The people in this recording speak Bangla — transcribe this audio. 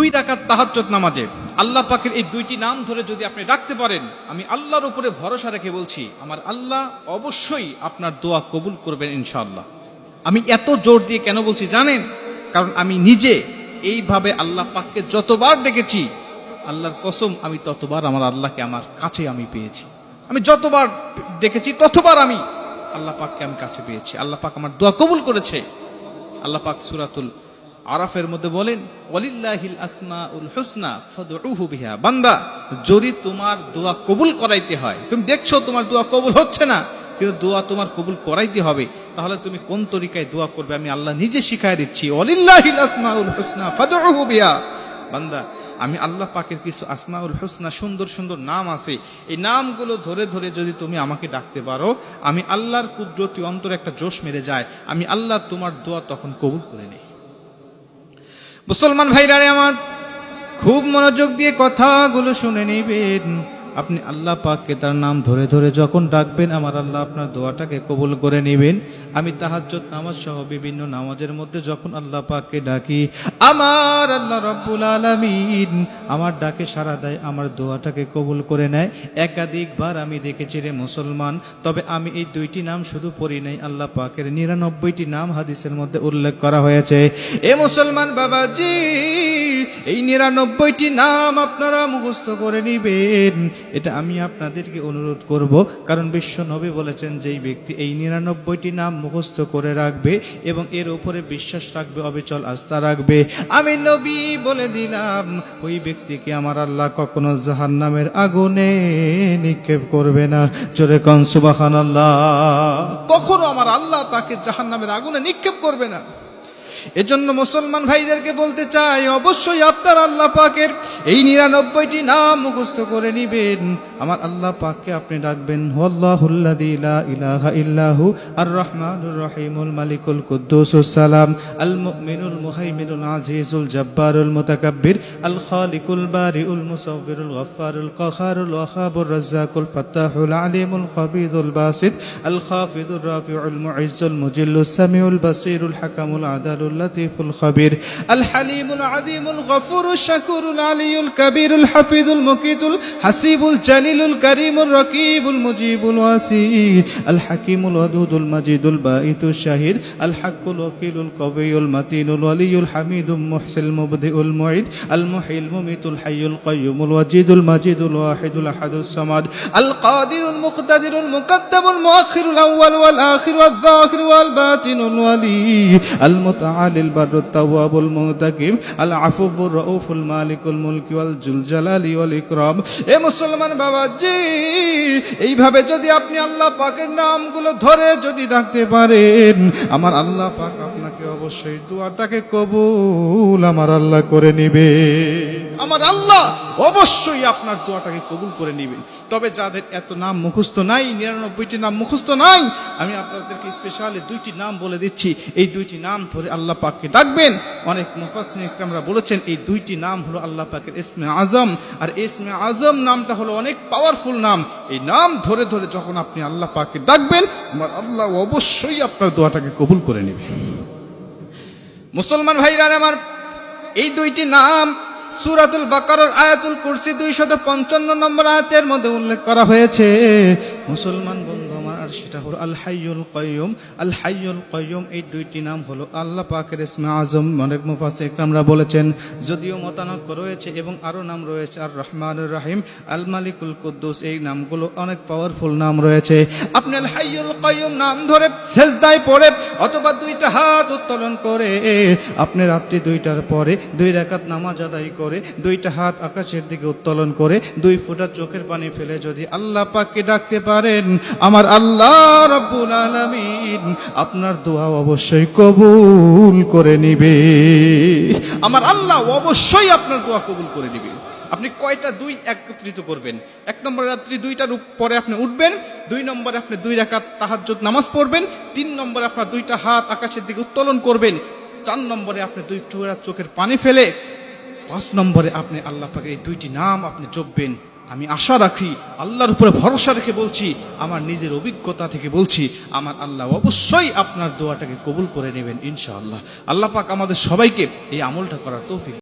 দুই ডাকাত তাহাজ্জত নামাজে। আল্লাহ পাকের এই দুইটি নাম ধরে যদি আপনি ডাকতে পারেন, আমি আল্লাহর উপরে ভরসা রেখে বলছি, আমার আল্লাহ অবশ্যই আপনার দোয়া কবুল করবেন ইনশাআল্লাহ। আমি এত জোর দিয়ে কেন বলছি জানেন? কারণ আমি নিজে এইভাবে আল্লাহ পাককে যতবার ডেকেছি, আল্লাহর কসম আমি ততবার আমার আল্লাহকে আমার কাছে আমি পেয়েছি। আমি যতবার ডেকেছি, ততবার আমি আল্লাহ পাককে আমি কাছে পেয়েছি। আল্লাহ পাক আমার দোয়া কবুল করেছে। আল্লাহ পাক সুরাতুল আরাফের মধ্যে বলেন, ওয়ালিল্লাহিল আসমাউল হুসনা, ফাদউহু বিহা, বান্দা, যদি তোমার দোয়া কবুল করাইতে হয়, তুমি দেখছ তোমার দোয়া কবুল হচ্ছে না, কিন্তু দোয়া তোমার কবুল করাইতে হবে, তাহলে তুমি কোন তরিকায় দোয়া করবে আমি আল্লাহ নিজে শিখাই দিচ্ছি, ওয়ালিল্লাহিল আসমাউল হুসনা, ফাদউহু বিহা বান্দা, আমি আল্লাহ পাকের কিছু আসমাউল হুসনা সুন্দর সুন্দর নাম আছে, এই নামগুলো ধরে ধরে যদি তুমি আমাকে ডাকতে পারো, আমি আল্লাহর কুদরতি অন্তরে একটা জোশ মেরে যায়, আমি আল্লাহ তোমার দোয়া তখন কবুল করে নেই। মুসলমান ভাইরারে আমার খুব মনোযোগ দিয়ে কথাগুলো শুনে নেবেন। আপনি আল্লাহ পাককে তার নাম ধরে ধরে যখন ডাকবেন, আমার আল্লাহ আপনার দোয়াটাকে কবুল করে নেবেন। আমি তাহাজ্জত নামাজ সহ বিভিন্ন নামাজের মধ্যে যখন আল্লাহ পাককে ডাকি, আমার আল্লাহ রব্বুল আলামিন আমার ডাকে সাড়া দেয়, আমার দোয়াটাকে কবুল করে নেয়। একাধিকবার আমি দেখেছি রে মুসলমান, তবে আমি এই দুইটি নাম শুধু পড়ি নাই, আল্লাহ পাকের নিরানব্বইটি নাম হাদিসের মধ্যে উল্লেখ করা হয়েছে। এ মুসলমান বাবাজি, এই নিরানব্বইটি নাম আপনারা মুখস্থ করে নিবেন। এটা আমি আপনাদেরকে অনুরোধ করব, কারণ বিশ্ব নবী বলেছেন যেই ব্যক্তি এই নিরানব্বইটি নাম মুখস্থ করে রাখবে এবং এর উপরে বিশ্বাস রাখবে, অবিচল আস্থা রাখবে। আমি নবী বলে দিলাম, ওই ব্যক্তিকে আমার আল্লাহ কখনো জাহান নামের আগুনে নিক্ষেপ করবে না। চোরে কন সুবাহান আল্লাহ কখনো আমার আল্লাহ তাকে জাহান নামের আগুনে নিক্ষেপ করবে না। এজন্য মুসলমান ভাইদেরকে বলতে চাই, অবশ্যই আপনার আল্লাহ পাকের এই নিরানব্বইটি নাম মুখস্থ করে নিবেন। আমার আল্লাহ পাককে আপনি ডাকবেন ইলাহা ইল্লাহু সামিউল হাকামুল اللطيف الخبير. الحليم العظيم الغفور الشكور العلي الكبير الحفيظ المقيت الحسيب الجليل الكريم الرقيب المجيب الواسع الحكيم الودود المجيد البائث الشهيد. الحق الوكيل القوي المتين الولي الحميد المحسن المبدئ المعيد. المحيي المميت الحي القيوم الوجيد المجيد الواحد الأحد الصمد. القادر المقتدر المقدم المؤخر الأول والآخر والظاهر والباطن الولي. المتعال ওয়াল আখির ওয়াল যাহির ওয়াল বাতিনুল ওয়ালি আল মুতাআলিল বাররুত তাওয়াবুল মুতাকিম আল আফুবুর রউফুল মালিকুল মুলকি ওয়াল জুল জালালি ওয়াল ইকরাম। এ মুসলমান বাবাজি, এইভাবে যদি আপনি আল্লাহ পাকের নামগুলো ধরে যদি ডাকতে পারেন, আমার আল্লাহ পাক আপনাকে অবশ্যই দোয়াটাকে কবুল আমার আল্লাহ করে নিবে। আমার আল্লাহ অবশ্যই আপনার দোয়াটাকে কবুল করে নেবেন। তবে যাদের এত নাম মুখস্থ নাই, নিরানব্বইটি নাম মুখস্থ নাই, আমি আপনাদেরকে স্পেশালি দুইটি নাম বলে দিচ্ছি। এই দুইটি নাম ধরে আল্লাহ পাককে ডাকবেন। অনেক মুফাসসির আমরা বলেছেন, এই দুইটি নাম হলো আল্লাহ পাকের ইসমে আজম। আর ইসমে আজম নামটা হলো অনেক পাওয়ারফুল নাম। এই নাম ধরে ধরে যখন আপনি আল্লাহ পাককে ডাকবেন, আমার আল্লাহ অবশ্যই আপনার দোয়াটাকে কবুল করে নেবে মুসলমান ভাইরা আমার, এই দুইটি নাম সুরাতুল বাকারর আয়াতুল কুরসি দুইশত পঞ্চান্ন নম্বর আয়াতের মধ্যে উল্লেখ করা হয়েছে মুসলমান বন্ধু আর সেটা হলো আল হাইয়ুল কয়ুম আল হাইয়ুল কয়ুম এই দুইটি নাম হলো আল্লাহ পাকের ইসমে আজম, অনেক মুফাসে আমরা বলেছেন। যদিও মতানক রয়েছে এবং আরও নাম রয়েছে আর রহমানুর রাহিম আল মালিকুল কুদ্দুস এই নামগুলো অনেক পাওয়ারফুল নাম রয়েছে। আপনি আল হাইয়ুল কয়ুম নাম ধরে সেজদায় পড়ে অথবা দুইটা হাত উত্তোলন করে, আপনি রাত্রি দুইটার পরে দুই রাকাত নামাজ আদায় করে, দুইটা হাত আকাশের দিকে উত্তোলন করে, দুই ফোঁটা চোখের পানি ফেলে যদি আল্লাহ পাককে ডাকতে পারেন, আমার আল্লাহ রব্বুল আলামিন আপনার দোয়া অবশ্যই কবুল করে নিবে। আমার আল্লাহ অবশ্যই আপনার দোয়া কবুল করে নিবে। আপনি কয়টা দুই একত্রিত করবেন? এক নম্বর রাত্রি দুইটার পরে আপনি উঠবেন, দুই নম্বরে আপনি দুই রাকাত তাহাজ্জুদ নামাজ পড়বেন, তিন নম্বরে আপনার দুইটা হাত আকাশের দিকে উত্তোলন করবেন, চার নম্বরে আপনি দুই টুকরা চোখের পানি ফেলে, পাঁচ নম্বরে আপনি আল্লাহ পাকের এই দুইটি নাম আপনি জপবেন। আমি আশা রাখি, আল্লাহর উপরে ভরসা রেখে বলছি, আমার নিজের অভিজ্ঞতা থেকে বলছি, আমার আল্লাহ অবশ্যই আপনার দোয়াটাকে কবুল করে নেবেন, ইনশাআল্লাহ। আল্লাহ পাক আমাদের সবাইকে এই আমলটা করার তৌফিক